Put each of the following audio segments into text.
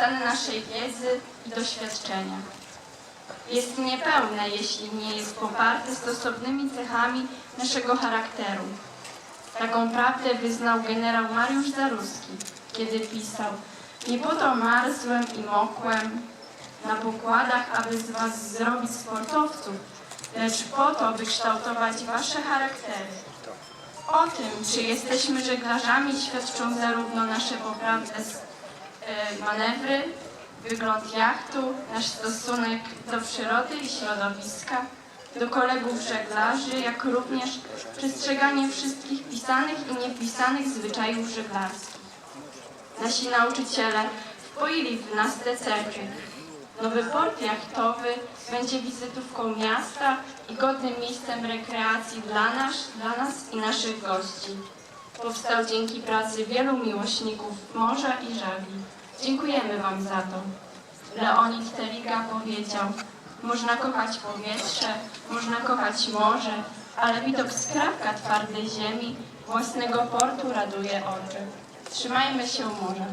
stan naszej wiedzy i doświadczenia. Jest niepełne, jeśli nie jest poparte stosownymi cechami naszego charakteru. Taką prawdę wyznał generał Mariusz Zaruski, kiedy pisał Nie po to marzłem i mokłem na pokładach, aby z was zrobić sportowców, lecz po to, by kształtować wasze charaktery. O tym, czy jesteśmy żeglarzami, świadczą zarówno nasze poprawne manewry, wygląd jachtu, nasz stosunek do przyrody i środowiska, do kolegów żeglarzy, jak również przestrzeganie wszystkich pisanych i niepisanych zwyczajów żeglarskich. Nasi nauczyciele wpoili w nas te. Nowy port jachtowy będzie wizytówką miasta i godnym miejscem rekreacji dla nas, dla nas i naszych gości. Powstał dzięki pracy wielu miłośników morza i żagli. Dziękujemy Wam za to. Leonid Teliga powiedział, można kochać powietrze, można kochać morze, ale widok skrawka twardej ziemi, własnego portu raduje oczy. Trzymajmy się morza.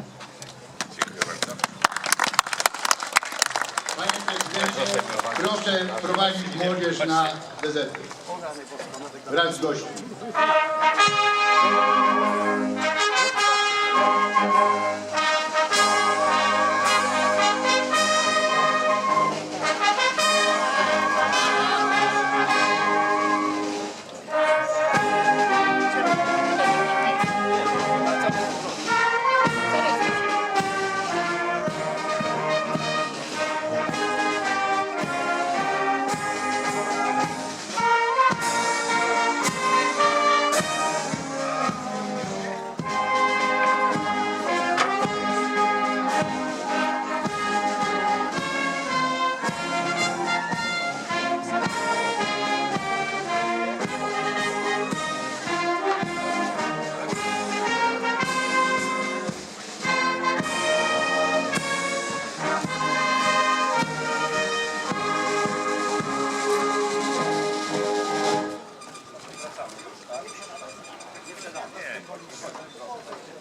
Proszę prowadzić młodzież na dezerty. Wraz z gośćmi. konuşacağız.